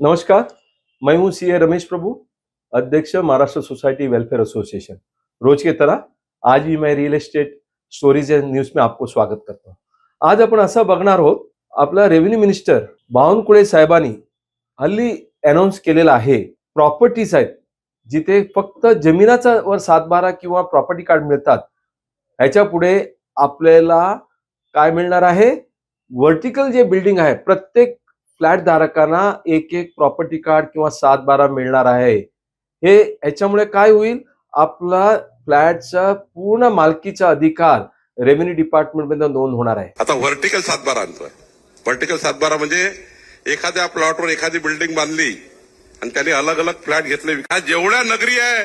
नमस्कार मैं हूं सी ए रमेश प्रभु अध्यक्ष महाराष्ट्र सोसाइटी वेलफेयर एसोसिएशन रोज की तरह आज भी मैं real estate stories and news में आपको स्वागत करतो आज आपण असं बघणार आहोत आपला रेव्हेन्यू मिनिस्टर बावनकुळे साहेबांनी हल्ली अनाऊन्स केलेला आहे प्रॉपर्टीज आहेत जिथे फक्त जमिनाचा वर सातबारा किंवा प्रॉपर्टी कार्ड मिळतात ह्याच्या पुढे आपल्याला काय मिळणार आहे? व्हर्टिकल जे बिल्डिंग आहे प्रत्येक फ्लॅट धारकांना एक एक प्रॉपर्टी कार्ड किंवा सात बारा मिळणार आहे. हे ह्याच्यामुळे काय होईल? आपला फ्लॅटचा पूर्ण मालकीचा अधिकार रेव्हेन्यू डिपार्टमेंटमध्ये नोंद होणार आहे. आता व्हर्टिकल सातबारा आणतोय. व्हर्टिकल सातबारा म्हणजे एखाद्या प्लॉटवर एखादी बिल्डिंग बांधली आणि त्याने अलग अलग फ्लॅट घेतले हा जेवढ्या नगरी आहे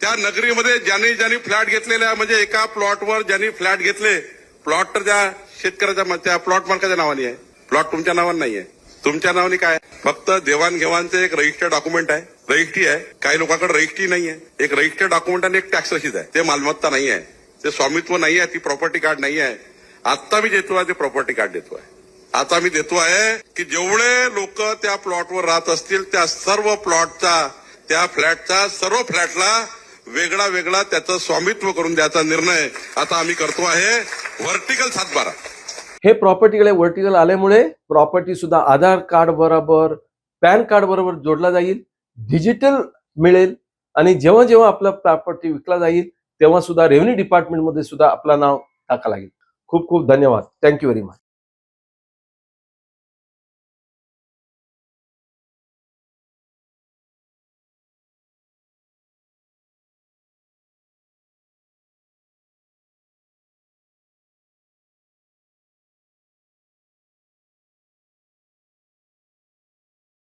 त्या नगरीमध्ये ज्यांनी ज्यांनी फ्लॅट घेतलेले आहे म्हणजे एका प्लॉटवर ज्यांनी फ्लॅट घेतले प्लॉट तर त्या शेतकऱ्याच्या त्या प्लॉट मालकाच्या नावाने आहे. प्लॉट तुमच्या नावाने नाही आहे तुमच्या नावाने काय? फक्त देवाणघेवाणचं एक रजिस्टर डॉक्युमेंट आहे. रजिस्ट्री आहे. काही लोकांकडे रजिस्ट्री नाही आहे. एक रजिस्टर डॉक्युमेंट आणि एक टॅक्स रशीद आहे. ते मालमत्ता नाही आहे. ते स्वामित्व नाही आहे. ती प्रॉपर्टी कार्ड नाही आहे. आता मी देतो आहे ते प्रॉपर्टी कार्ड देतो आहे. आता मी देतो आहे की जेवढे लोक त्या प्लॉटवर राहत असतील त्या सर्व प्लॉटचा त्या फ्लॅटचा सर्व फ्लॅटला वेगळा वेगळा त्याचं स्वामित्व करून द्यायचा निर्णय आता आम्ही करतो आहे. व्हर्टिकल सातबारा. हे प्रॉपर्टीकडे वर्टिकल आल्यामुळे प्रॉपर्टी सुद्धा आधार कार्ड बरोबर पॅन कार्ड बरोबर जोडला जाईल डिजिटल मिळेल आणि जेव्हा जेव्हा आपला प्रॉपर्टी विकला जाईल तेव्हा सुद्धा रेव्हेन्यू डिपार्टमेंटमध्ये सुद्धा आपलं नाव टाका लागेल. खूप खूप धन्यवाद. Thank you very much